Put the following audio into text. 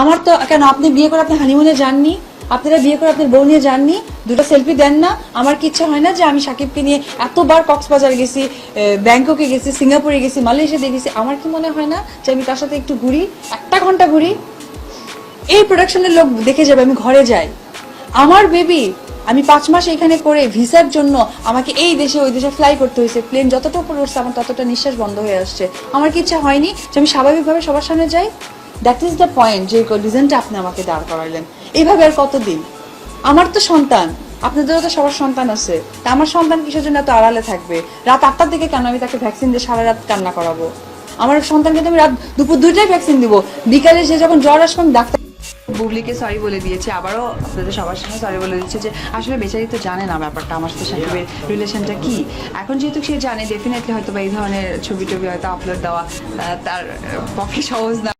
আমার তো, কেন আপনি বিয়ে করে আপনি হানিমুনে যাননি? আপনারা বিয়ে করে আপনার বউ নিয়ে যাননি? দুটো সেলফি দেন না। আমার কি ইচ্ছা হয় না যে আমি সাকিবকে নিয়ে এতবার কক্সবাজার গেছি ব্যাংককে গেছি, সিঙ্গাপুরে গেছি মালয়েশিয়া গেছি। আমার কি মনে হয় না যে আমি তার সাথে একটু ঘুরি, একটা ঘণ্টা ঘুরি? এই প্রোডাকশনের লোক দেখে যাবে, আমি ঘরে যাই। আমার বেবি আমি পাঁচ মাস এখানে করে ভিসার জন্য আমাকে এই দেশে, ওই দেশে ফ্লাই করতে হয়েছে। প্লেন যতটা উপরে উঠছে আমার ততটা নিঃশ্বাস বন্ধ হয়ে আসছে। আমার কি ইচ্ছা হয়নি যে আমি স্বাভাবিকভাবে সবার সামনে যাই? দ্যাট ইজ দ্য পয়েন্ট যে রিজনটা আপনি আমাকে দাঁড় করাইলেন। এইভাবে আর কতদিন? আমার তো সন্তান। আপনাদেরও তো সবার সন্তান আছে। তা আমার সন্তান কিসের জন্য এত আড়ালে থাকবে? রাত আটটার দিকে কেন আমি তাকে ভ্যাকসিন দিয়ে সারা রাত কান্না করাবো? আমার সন্তানকে তো আমি রাত দুপুর দুইটায় ভ্যাকসিন দিব। বিকালে যে যখন জ্বর আসবে, আমি ডাক্তার বুবলিকে সরি বলে দিয়েছে। আবারও আপনাদের সবার সামনে সরি বলে দিচ্ছে যে, আসলে বেচারি তো জানে না ব্যাপারটা। আমার সাথে সাকিবের রিলেশনটা কি? এখন যেহেতু সে জানে ডেফিনেটলি হয়তো বা এই ধরনের ছবি টবি হয়তো আপলোড দেওয়া তার পক্ষে সহজ না।